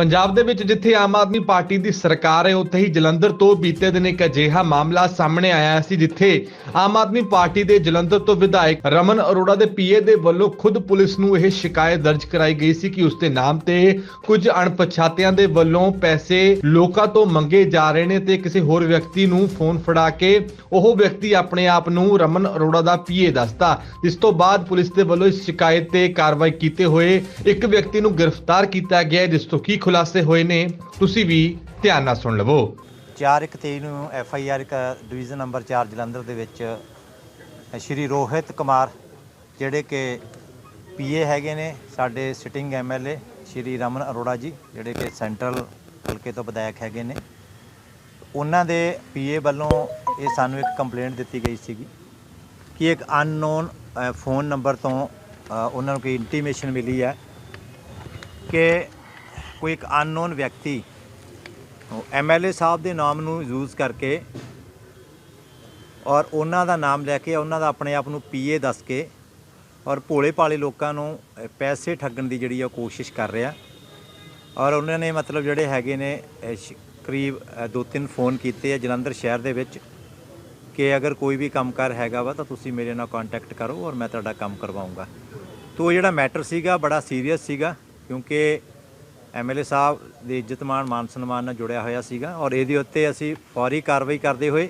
ਪੰਜਾਬ ਦੇ ਵਿੱਚ ਜਿੱਥੇ ਆਮ ਆਦਮੀ ਪਾਰਟੀ ਦੀ ਸਰਕਾਰ ਹੈ, ਉੱਥੇ ਹੀ ਜਲੰਧਰ ਤੋਂ ਬੀਤੇ ਦਿਨ ਇੱਕ ਅਜਿਹਾ ਮਾਮਲਾ ਸਾਹਮਣੇ ਆਇਆ ਸੀ, ਜਿੱਥੇ ਆਮ ਆਦਮੀ ਪਾਰਟੀ ਦੇ ਜਲੰਧਰ ਤੋਂ ਵਿਧਾਇਕ ਰਮਨ ਅਰੋੜਾ ਦੇ ਪੀਏ ਦੇ ਵੱਲੋਂ ਖੁਦ ਪੁਲਿਸ ਨੂੰ ਇਹ ਸ਼ਿਕਾਇਤ ਦਰਜ ਕਰਾਈ ਗਈ ਸੀ ਕਿ ਉਸ ਦੇ ਨਾਮ ਤੇ ਕੁਝ ਅਣਪਛਾਤਿਆਂ ਦੇ ਵੱਲੋਂ ਪੈਸੇ ਲੋਕਾਂ ਤੋਂ ਮੰਗੇ ਜਾ ਰਹੇ ਨੇ ਤੇ ਕਿਸੇ ਹੋਰ ਵਿਅਕਤੀ ਨੂੰ ਫੋਨ ਫੜਾ ਕੇ ਉਹ ਵਿਅਕਤੀ ਆਪਣੇ ਆਪ ਨੂੰ ਰਮਨ ਅਰੋੜਾ ਦਾ ਪੀਏ ਦੱਸਦਾ। ਜਿਸ ਤੋਂ ਬਾਅਦ ਪੁਲਿਸ ਦੇ ਵੱਲੋਂ ਇਸ ਸ਼ਿਕਾਇਤ ਤੇ ਕਾਰਵਾਈ ਕੀਤੇ ਹੋਏ ਇੱਕ ਵਿਅਕਤੀ ਨੂੰ ਗ੍ਰਿਫਤਾਰ ਕੀਤਾ ਗਿਆ, ਜਿਸ ਤੋਂ ਕੀ ਖੁਲਾਸੇ ਹੋਏ ਨੇ, ਤੁਸੀਂ ਵੀ ਧਿਆਨ ਨਾਲ ਸੁਣ ਲਵੋ। 4 ਇੱਕ ਤੇਈ ਨੂੰ F I R division number 4 Jalandhar ਦੇ ਵਿੱਚ ਸ਼੍ਰੀ ਰੋਹਿਤ ਕੁਮਾਰ, ਜਿਹੜੇ ਕਿ ਪੀਏ ਹੈਗੇ ਨੇ, ਸਾਡੇ ਸਿਟਿੰਗ ਐਮਐਲਏ ਸ਼੍ਰੀ ਰਮਨ ਅਰੋੜਾ ਜੀ, ਜਿਹੜੇ ਕਿ ਸੈਂਟਰਲ ਹਲਕੇ ਤੋਂ ਵਿਧਾਇਕ ਹੈਗੇ ਨੇ। ਉਹਨਾਂ ਦੇ ਪੀਏ ਵੱਲੋਂ ਇਹ ਸਾਨੂੰ ਇੱਕ ਕੰਪਲੇਂਟ ਦਿੱਤੀ ਗਈ ਸੀਗੀ ਕਿ ਇੱਕ ਅਨਨੋਨ ਫੋਨ ਨੰਬਰ ਤੋਂ ਉਹਨਾਂ ਨੂੰ ਕੋਈ ਇੰਟੀਮੇਸ਼ਨ ਮਿਲੀ ਹੈ ਕਿ ਕੋਈ ਇੱਕ ਅਨਨੋਨ ਵਿਅਕਤੀ ਐਮਐਲਏ ਸਾਹਿਬ ਦੇ ਨਾਮ ਨੂੰ ਯੂਜ਼ ਕਰਕੇ ਔਰ ਉਹਨਾਂ ਦਾ ਨਾਮ ਲੈ ਕੇ ਉਹਨਾਂ ਦਾ ਆਪਣੇ ਆਪ ਨੂੰ ਪੀਏ ਦੱਸ ਕੇ ਔਰ ਭੋਲੇ ਭਾਲੇ ਲੋਕਾਂ ਨੂੰ ਪੈਸੇ ਠੱਗਣ ਦੀ ਜਿਹੜੀ ਆ ਉਹ ਕੋਸ਼ਿਸ਼ ਕਰ ਰਿਹਾ। ਔਰ ਉਹਨਾਂ ਨੇ ਮਤਲਬ ਜਿਹੜੇ ਹੈਗੇ ਨੇ ਅ, ਕਰੀਬ ਦੋ ਤਿੰਨ ਫੋਨ ਕੀਤੇ ਆ ਜਲੰਧਰ ਸ਼ਹਿਰ ਦੇ ਵਿੱਚ ਕਿ ਅਗਰ ਕੋਈ ਵੀ ਕੰਮਕਾਰ ਹੈਗਾ ਵਾ ਤਾਂ ਤੁਸੀਂ ਮੇਰੇ ਨਾਲ ਕੰਟੈਕਟ ਕਰੋ ਔਰ ਮੈਂ ਤੁਹਾਡਾ ਕੰਮ ਕਰਵਾਉਂਗਾ। ਤੋ ਇਹ ਜਿਹੜਾ ਮੈਟਰ ਸੀਗਾ ਬੜਾ ਸੀਰੀਅਸ ਸੀਗਾ ਕਿਉਂਕਿ ਐਮਐਲਏ ਸਾਹਿਬ ਦੀ ਇੱਜ਼ਤ ਮਾਨ ਮਾਨ ਸਨਮਾਨ ਨਾਲ ਜੁੜਿਆ ਹੋਇਆ ਸੀਗਾ ਔਰ ਇਹਦੇ ਉੱਤੇ ਅਸੀਂ ਫੌਰੀ ਕਾਰਵਾਈ ਕਰਦੇ ਹੋਏ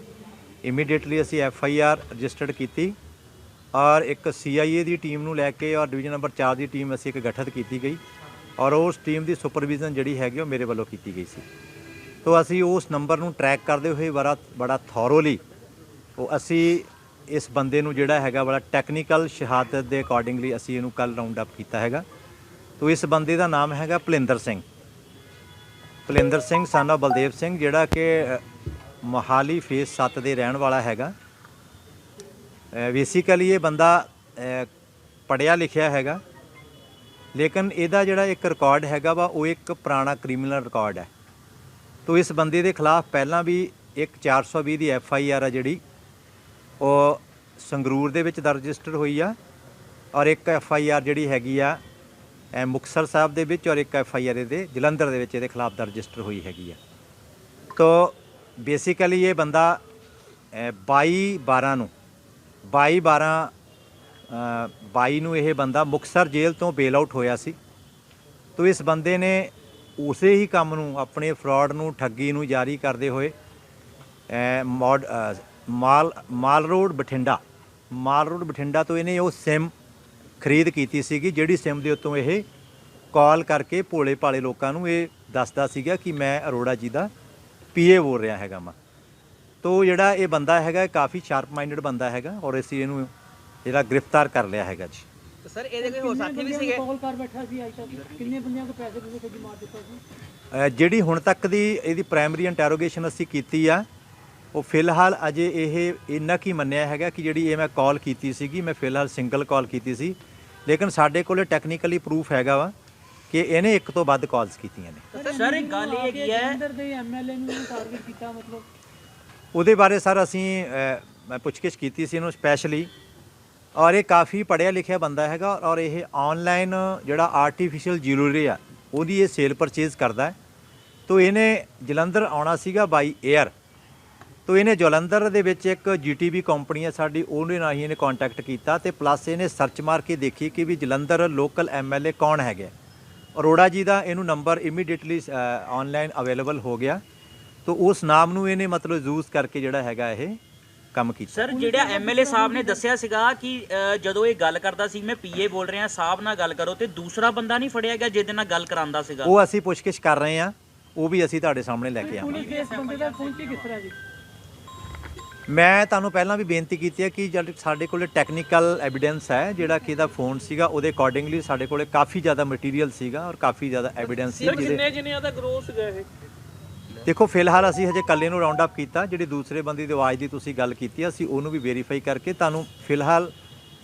ਇਮੀਡੀਏਟਲੀ ਅਸੀਂ ਐਫ ਆਈ ਆਰ ਰਜਿਸਟਰਡ ਕੀਤੀ ਔਰ ਇੱਕ ਸੀਆਈਏ ਦੀ ਟੀਮ ਨੂੰ ਲੈ ਕੇ ਔਰ ਡਿਵੀਜ਼ਨ ਨੰਬਰ 4 ਦੀ ਟੀਮ ਅਸੀਂ ਇੱਕ ਗਠਿਤ ਕੀਤੀ ਗਈ ਔਰ ਉਸ ਟੀਮ ਦੀ ਸੁਪਰਵਿਜ਼ਨ ਜਿਹੜੀ ਹੈਗੀ ਉਹ ਮੇਰੇ ਵੱਲੋਂ ਕੀਤੀ ਗਈ ਸੀ। ਤੋ ਅਸੀਂ ਉਸ ਨੰਬਰ ਨੂੰ ਟਰੈਕ ਕਰਦੇ ਹੋਏ ਬੜਾ ਬੜਾ ਥੋਰੋਲੀ ਉਹ ਅਸੀਂ ਇਸ ਬੰਦੇ ਨੂੰ ਜਿਹੜਾ ਹੈਗਾ ਬੜਾ ਟੈਕਨੀਕਲ ਸ਼ਹਾਦਤ ਦੇ ਅਕੋਰਡਿੰਗਲੀ ਅਸੀਂ ਇਹਨੂੰ ਕੱਲ ਰਾਉਂਡ ਅਪ ਕੀਤਾ ਹੈਗਾ। ਤੋ ਇਸ ਬੰਦੇ ਦਾ ਨਾਮ ਹੈਗਾ ਭਲਿੰਦਰ ਸਿੰਘ। ਭਲਿੰਦਰ ਸਿੰਘ ਸਾਨਾ ਬਲਦੇਵ ਸਿੰਘ ਜਿਹੜਾ ਕਿ ਅ, ਮੋਹਾਲੀ ਫੇਸ 7 ਦੇ ਰਹਿਣ ਵਾਲਾ ਹੈਗਾ। ਬੇਸਿਕਲੀ ਇਹ ਬੰਦਾ ਅ, ਪੜ੍ਹਿਆ ਲਿਖਿਆ ਹੈਗਾ। ਲੇਕਿਨ ਇਹਦਾ ਜਿਹੜਾ ਇੱਕ ਰਿਕਾਰਡ ਹੈਗਾ ਵਾ ਉਹ ਇੱਕ ਪੁਰਾਣਾ ਕ੍ਰਿਮੀਨਲ ਰਿਕਾਰਡ ਹੈ। ਤੋ ਇਸ ਬੰਦੇ ਦੇ ਖਿਲਾਫ ਪਹਿਲਾਂ ਵੀ ਇੱਕ 420 ਦੀ ਐਫ ਆਈ ਆਰ ਆ ਜਿਹੜੀ ਉਹ ਸੰਗਰੂਰ ਦੇ ਵਿੱਚ ਦਰਜ ਰਜਿਸਟਰ ਹੋਈ ਆ। ਔਰ ਇੱਕ ਐਫ ਆਈ ਆਰ ਜਿਹੜੀ ਹੈਗੀ ਆ ਇਹ ਮੁਕਤਸਰ ਸਾਹਿਬ ਦੇ ਵਿੱਚ ਔਰ ਇੱਕ ਐਫ ਆਈ ਆਰ ਇਹਦੇ ਜਲੰਧਰ ਦੇ ਵਿੱਚ ਇਹਦੇ ਖਿਲਾਫ ਦਰਜ ਰਜਿਸਟਰ ਹੋਈ ਹੈਗੀ ਆ। ਤੋ ਬੇਸਿਕਲੀ ਇਹ ਬੰਦਾ ਅ, 22 12 ਨੂੰ 22 12 ਅ, 22 ਨੂੰ ਇਹ ਬੰਦਾ ਮੁਕਤਸਰ ਜੇਲ੍ਹ ਤੋਂ ਬੇਲ ਆਊਟ ਹੋਇਆ ਸੀ। ਤੋ ਇਸ ਬੰਦੇ ਨੇ ਉਸੇ ਹੀ ਕੰਮ ਨੂੰ ਆਪਣੇ ਫਰਾਡ ਨੂੰ ਠੱਗੀ ਨੂੰ ਜਾਰੀ ਕਰਦੇ ਹੋਏ mode mall mall road Bathinda mall road Bathinda ਤੋਂ ਇਹਨੇ ਉਹ ਸਿਮ ਖਰੀਦ ਕੀਤੀ ਸੀਗੀ ਜਿਹੜੀ ਸਿਮ ਦੇ ਉੱਤੋਂ ਇਹ ਕਾਲ ਕਰਕੇ ਭੋਲੇ ਭਾਲੇ ਲੋਕਾਂ ਨੂੰ ਇਹ ਦੱਸਦਾ ਸੀਗਾ ਕਿ ਮੈਂ ਅਰੋੜਾ ਜੀ ਦਾ ਪੀਏ ਬੋਲ ਰਿਹਾ ਹੈਗਾ ਮੈਂ ਤੋ ਜਿਹੜਾ ਇਹ ਬੰਦਾ ਹੈਗਾ ਕਾਫੀ ਸ਼ਾਰਪ ਮਾਈਂਡਡ ਬੰਦਾ ਹੈਗਾ ਔਰ ਅਸੀਂ ਇਹਨੂੰ ਜਿਹੜਾ ਗ੍ਰਿਫਤਾਰ ਕਰ ਲਿਆ ਹੈਗਾ ਜੀ। ਸਰ ਇਹਦੇ ਕੋਈ ਹੋਰ ਸਾਥੀ ਵੀ ਸੀਗੇ? ਕਾਲ ਕਰ ਬੈਠਾ ਸੀ ਅੱਜ ਤੱਕ ਕਿੰਨੇ ਬੰਦਿਆਂ ਕੋ ਪੈਸੇ ਪੂਸੇ ਖੱਜੀ ਮਾਰ ਦਿੱਤਾ ਸੀ? ਜਿਹੜੀ ਹੁਣ ਤੱਕ ਦੀ ਇਹਦੀ ਪ੍ਰਾਇਮਰੀ ਇੰਟਰੋਗੇਸ਼ਨ ਅਸੀਂ ਕੀਤੀ ਆ ਉਹ ਫਿਲਹਾਲ ਅਜੇ ਇਹ ਇੰਨਾ ਕੀ ਮੰਨਿਆ ਹੈਗਾ ਕਿ ਜਿਹੜੀ ਇਹ ਮੈਂ ਕਾਲ ਕੀਤੀ ਸੀਗੀ ਮੈਂ ਫਿਲਹਾਲ ਸਿੰਗਲ ਕਾਲ ਕੀਤੀ ਸੀ। ਲੇਕਿਨ ਸਾਡੇ ਕੋਲੇ ਟੈਕਨੀਕਲੀ ਪ੍ਰੂਫ ਹੈਗਾ ਵਾ ਕਿ ਇਹਨੇ ਇੱਕ ਤੋਂ ਵੱਧ ਕਾਲਸ ਕੀਤੀਆਂ ਨੇ। ਸਰ ਇੱਕ ਗੱਲ ਇਹ ਹੈਗੀ ਹੈ ਜਲੰਧਰ ਦੇ ਐਮਐਲਏ ਨੂੰ ਟਾਰਗੇਟ ਕੀਤਾ ਮਤਲਬ? ਉਹਦੇ ਬਾਰੇ ਸਰ ਅਸੀਂ ਮੈਂ ਪੁੱਛਗਿੱਛ ਕੀਤੀ ਸੀ ਇਹਨੂੰ ਸਪੈਸ਼ਲੀ ਔਰ ਇਹ ਕਾਫੀ ਪੜ੍ਹਿਆ ਲਿਖਿਆ ਬੰਦਾ ਹੈਗਾ ਔਰ ਇਹ ਆਨਲਾਈਨ ਜਿਹੜਾ ਆਰਟੀਫੀਸ਼ੀਅਲ ਜਿਊਲਰੀ ਆ ਉਹਦੀ ਇਹ ਸੇਲ ਪਰਚੇਜ਼ ਕਰਦਾ ਹੈ। ਤੋ ਇਹਨੇ ਜਲੰਧਰ ਆਉਣਾ ਸੀਗਾ ਬਾਈ 에ਅਰ ਤੋ ਇਹਨੇ ਜਲੰਧਰ ਦੇ ਵਿੱਚ ਇੱਕ ਜੀਟੀਬੀ ਕੰਪਨੀ ਹੈ ਸਾਡੀ ਉਹਦੇ ਨਾਲ ਹੀ ਇਹਨੇ ਕੰਟੈਕਟ ਕੀਤਾ ਤੇ ਪਲੱਸ ਇਹਨੇ ਸਰਚ ਮਾਰ ਕੇ ਦੇਖੀ ਕਿ ਵੀ ਜਲੰਧਰ ਲੋਕਲ ਐਮਐਲਏ ਕੌਣ ਹੈਗੇ ਆ। ਅਰੋੜਾ ਜੀ ਦਾ ਇਹਨੂੰ ਨੰਬਰ ਇਮੀਡੀਏਟਲੀ ਆਨਲਾਈਨ ਅਵੇਲੇਬਲ ਹੋ ਗਿਆ। ਤੋ ਉਸ ਨਾਮ ਨੂੰ ਇਹਨੇ ਮਤਲਬ ਯੂਜ਼ ਕਰਕੇ ਜਿਹੜਾ ਹੈਗਾ ਇਹ ਕੰਮ ਕੀਤਾ। ਸਰ ਜਿਹੜਾ ਐਮਐਲਏ ਸਾਹਿਬ ਨੇ ਦੱਸਿਆ ਸੀਗਾ ਕਿ ਜਦੋਂ ਇਹ ਗੱਲ ਕਰਦਾ ਸੀ ਮੈਂ ਪੀਏ ਬੋਲ ਰਿਹਾ ਸਾਹਿਬ ਨਾਲ ਗੱਲ ਕਰੋ ਤੇ ਦੂਸਰਾ ਬੰਦਾ ਨਹੀਂ ਫੜਿਆ ਗਿਆ ਜਿਹਦੇ ਨਾਲ ਗੱਲ ਕਰਾਂਦਾ ਸੀਗਾ। ਉਹ ਅਸੀਂ ਪੁੱਛਗਿੱਛ ਕਰ ਰਹੇ ਹਾਂ ਉਹ ਵੀ ਅਸੀਂ ਤੁਹਾਡੇ ਸਾਹਮਣੇ ਲੈ ਕੇ ਆਵਾਂਗੇ। ਪੁਲਿਸ ਇਸ ਬੰਦੇ ਦਾ ਪਹੁੰਚੀ ਕਿਸ ਤਰ੍ਹਾਂ ਜੀ? ਮੈਂ ਤੁਹਾਨੂੰ ਪਹਿਲਾਂ ਵੀ ਬੇਨਤੀ ਕੀਤੀ ਹੈ ਕਿ ਜਦ ਸਾਡੇ ਕੋਲੇ ਟੈਕਨੀਕਲ ਐਵੀਡੈਂਸ ਹੈ ਜਿਹੜਾ ਕਿ ਇਹਦਾ ਫੋਨ ਸੀਗਾ ਉਹਦੇ ਅਕੋਰਡਿੰਗਲੀ ਸਾਡੇ ਕੋਲੇ ਕਾਫੀ ਜ਼ਿਆਦਾ ਮਟੀਰੀਅਲ ਸੀਗਾ ਔਰ ਕਾਫੀ ਜ਼ਿਆਦਾ ਐਵੀਡੈਂਸ ਸੀ ਜਿਹਦੇ ਜਿੰਨਿਆਂ ਦਾ ਸੀਗਾ ਇਹ? ਦੇਖੋ ਫਿਲਹਾਲ ਅਸੀਂ ਹਜੇ ਕੱਲੇ ਨੂੰ ਰਾਉਂਡ ਅਪ ਕੀਤਾ ਜਿਹੜੀ ਦੂਸਰੇ ਬੰਦੇ ਦੀ ਆਵਾਜ਼ ਦੀ ਤੁਸੀਂ ਗੱਲ ਕੀਤੀ ਅਸੀਂ ਉਹਨੂੰ ਵੀ ਵੈਰੀਫਾਈ ਕਰਕੇ ਤੁਹਾਨੂੰ ਫਿਲਹਾਲ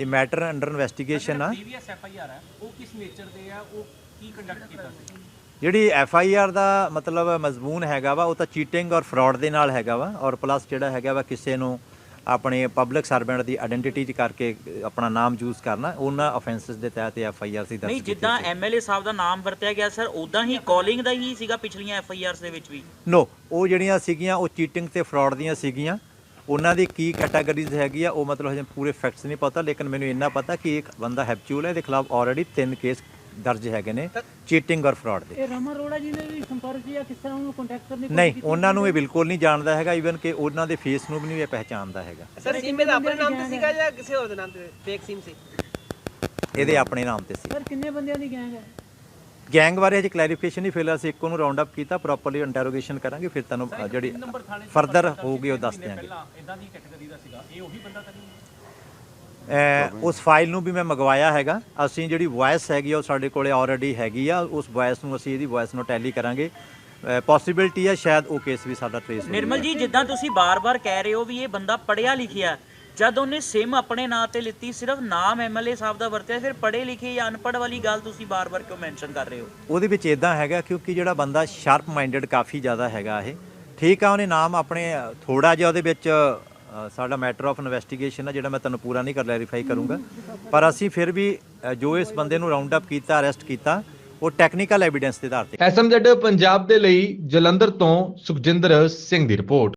ਇਹ ਮੈਟਰ ਅੰਡਰ ਇਨਵੈਸਟੀਗੇਸ਼ਨ ਆ। ਪ੍ਰੀਵੀਅਸ ਐਫ ਆਈ ਆਰ ਹੈ ਉਹ ਕਿਸ ਨੇਚਰ ਦੇ ਆ? ਉਹ ਕੀ ਕੰਡਕਟ ਕੀਤਾ ਸੀ? ਜਿਹੜੀ ਐਫ ਆਈ ਆਰ ਦਾ ਮਤਲਬ ਮਜ਼ਮੂਨ ਹੈਗਾ ਵਾ ਉਹ ਤਾਂ ਚੀਟਿੰਗ ਔਰ ਫਰਾਡ ਦੇ ਨਾਲ ਹੈਗਾ ਵਾ ਔਰ ਪਲੱਸ ਜਿਹੜਾ ਹੈਗਾ ਵਾ ਕਿਸੇ ਨੂੰ ਆਪਣੇ ਪਬਲਿਕ ਸਰਵੈਂਟ ਦੀ ਆਇਡੈਂਟੀਟੀ ਚ ਕਰਕੇ ਆਪਣਾ ਨਾਮ ਯੂਜ਼ ਕਰਨਾ ਉਹਨਾਂ ਆਫੈਂਸਸ ਦੇ ਤਹਿਤ ਐਫ ਆਈ ਆਰ ਸੀ ਦਰਜ ਨਹੀਂ ਜਿੱਦਾਂ ਸੀ। ਐਮਐਲਏ ਸਾਹਿਬ ਦਾ ਨਾਮ ਵਰਤਿਆ ਗਿਆ ਸਰ ਉਦਾਂ ਹੀ ਕਾਲਿੰਗ ਦਾ ਹੀ ਸੀਗਾ ਪਿਛਲੀਆਂ ਐਫਆਈਆਰਸ ਦੇ ਵਿੱਚ ਵੀ ਨੋ ਉਹ ਜਿਹੜੀਆਂ ਸੀਗੀਆਂ ਉਹ ਚੀਟਿੰਗ ਤੇ ਫਰਾਡ ਦੀਆਂ ਸੀਗੀਆਂ ਉਹਨਾਂ ਦੀ ਕੀ ਕੈਟਾਗਰੀਜ਼ ਹੈਗੀ ਆ ਉਹ ਮਤਲਬ ਹਜੇ ਪੂਰੇ ਫੈਕਟਸ ਨਹੀਂ ਪਤਾ ਲੇਕਿਨ ਮੈਨੂੰ ਇੰਨਾ ਪਤਾ ਕਿ ਇੱਕ ਬੰਦਾ ਹੈਪਚੂਲ ਹੈ ਇਹਦੇ ਖਿਲਾਫ ਆਲਰੇਡੀ ਤਿੰਨ ਕੇਸ ਦਰਜ ਹੈਗੇ ਨੇ ਚੀਟਿੰਗ ਔਰ ਫਰਾਡ ਦੇ। ਇਹ ਰਮਨ ਅਰੋੜਾ ਜੀ ਨੇ ਵੀ ਸੰਪਰਕ ਕੀਤਾ ਕਿਸ ਤਰ੍ਹਾਂ ਉਹਨੂੰ ਕੰਟੈਕਟ ਕਰਨੇ ਨਹੀਂ ਉਹਨਾਂ ਨੂੰ ਇਹ ਬਿਲਕੁਲ ਨਹੀਂ ਜਾਣਦਾ ਹੈਗਾ ਈਵਨ ਕਿ ਉਹਨਾਂ ਦੇ ਫੇਸ ਨੂੰ ਵੀ ਨਹੀਂ ਇਹ ਪਹਿਚਾਣਦਾ ਹੈਗਾ। ਸਰ ਸਿਮ ਇਹਦਾ ਆਪਣੇ ਨਾਮ ਤੇ ਸੀਗਾ ਜਾਂ ਕਿਸੇ ਹੋਰ ਦੇ ਨਾਮ ਤੇ? ਫੇਕ ਸਿਮ ਸੀ। ਇਹਦੇ ਆਪਣੇ ਨਾਮ ਤੇ ਸੀ। ਸਰ ਕਿੰਨੇ ਬੰਦਿਆਂ ਦੀ ਗੈਂਗ ਹੈ? ਗੈਂਗ ਬਾਰੇ ਹਜੇ ਕਲੈਰੀਫਿਕੇਸ਼ਨ ਨਹੀਂ ਫਿਲਹਾਲ ਅਸੀਂ ਇੱਕੋ ਨੂੰ ਰਾਉਂਡ ਅਪ ਕੀਤਾ ਪ੍ਰੋਪਰਲੀ ਇੰਟਰੋਗੇਸ਼ਨ ਕਰਾਂਗੇ ਫਿਰ ਤੁਹਾਨੂੰ ਜਿਹੜੀ ਫਰਦਰ ਹੋਊਗੀ ਉਹ ਦੱਸ ਦਿਆਂਗੇ। ਪਹਿਲਾਂ ਇਦਾਂ ਦੀ ਕੈਟਾਗਰੀ ਦਾ ਸੀਗਾ ਇਹ ਉਹੀ ਬੰਦਾ ਤਾਂ ਨਹੀਂ ਉਸ ਫਾਈਲ ਨੂੰ ਵੀ ਮੈਂ ਮੰਗਵਾਇਆ ਹੈਗਾ। ਅਸੀਂ ਜਿਹੜੀ ਵੌਇਸ ਹੈਗੀ ਆ ਉਹ ਸਾਡੇ ਕੋਲੇ ਆਲਰੇਡੀ ਹੈਗੀ ਆ। ਉਸ ਵੌਇਸ ਨੂੰ ਅਸੀਂ ਇਹਦੀ ਵੌਇਸ ਨੂੰ ਟੈਲੀ ਕਰਾਂਗੇ। ਪੋਸਿਬਿਲਿਟੀ ਹੈ ਸ਼ਾਇਦ ਉਹ ਕੇਸ ਵੀ ਸਾਡਾ ਟ੍ਰੇਸ ਹੋ ਨਿਰਮਲ ਜੀ ਜਿੱਦਾਂ ਤੁਸੀਂ ਬਾਰ-ਬਾਰ ਕਹਿ ਰਹੇ ਹੋ ਵੀ ਇਹ ਬੰਦਾ ਪੜਿਆ ਲਿਖਿਆ ਜਦ ਉਹਨੇ ਸਿਮ ਆਪਣੇ ਨਾਂ ਤੇ ਲਿੱਤੀ ਸਿਰਫ ਨਾਮ ਐਮਐਲਏ ਸਾਹਿਬ ਦਾ ਵਰਤਿਆ ਫਿਰ ਪੜੇ ਲਿਖੇ ਜਾਂ ਅਨਪੜ੍ਹ ਵਾਲੀ ਗੱਲ ਤੁਸੀਂ ਬਾਰ-ਬਾਰ ਕਿਉਂ ਮੈਂਸ਼ਨ ਕਰ ਰਹੇ ਹੋ? ਉਹਦੇ ਵਿੱਚ ਇਦਾਂ ਹੈਗਾ ਕਿਉਂਕਿ ਜਿਹੜਾ ਬੰਦਾ ਸ਼ਾਰਪ ਮਾਈਂਡਡ ਕਾਫੀ ਜ਼ਿਆਦਾ ਹੈਗਾ ਇਹ। ਠੀਕ ਆ ਉਹਨੇ ਨਾਮ ਆਪਣੇ ਥੋੜਾ ਜਿਹਾ ਉਹਦੇ ਵਿੱਚ ਸਾਡਾ ਮੈਟਰ ਆਫ ਇਨਵੈਸਟੀਗੇਸ਼ਨ ਹੈ ਜਿਹੜਾ ਮੈਂ ਤੁਹਾਨੂੰ ਪੂਰਾ ਨਹੀਂ ਕਰ ਕਲੈਰੀਫਾਈ ਕਰੂੰਗਾ। ਪਰ ਅਸੀਂ ਫਿਰ ਵੀ ਜੋ ਇਸ ਬੰਦੇ ਨੂੰ ਰਾਉਂਡ ਅਪ ਕੀਤਾ ਅਰੈਸਟ ਕੀਤਾ, ਉਹ ਟੈਕਨੀਕਲ ਐਵੀਡੈਂਸ ਦੇ ਆਧਾਰ ਤੇ। ਐਸਐਮਜ਼ੈਡ ਪੰਜਾਬ ਦੇ ਲਈ ਜਲੰਧਰ ਤੋਂ ਸੁਖਜਿੰਦਰ ਸਿੰਘ ਦੀ ਰਿਪੋਰਟ।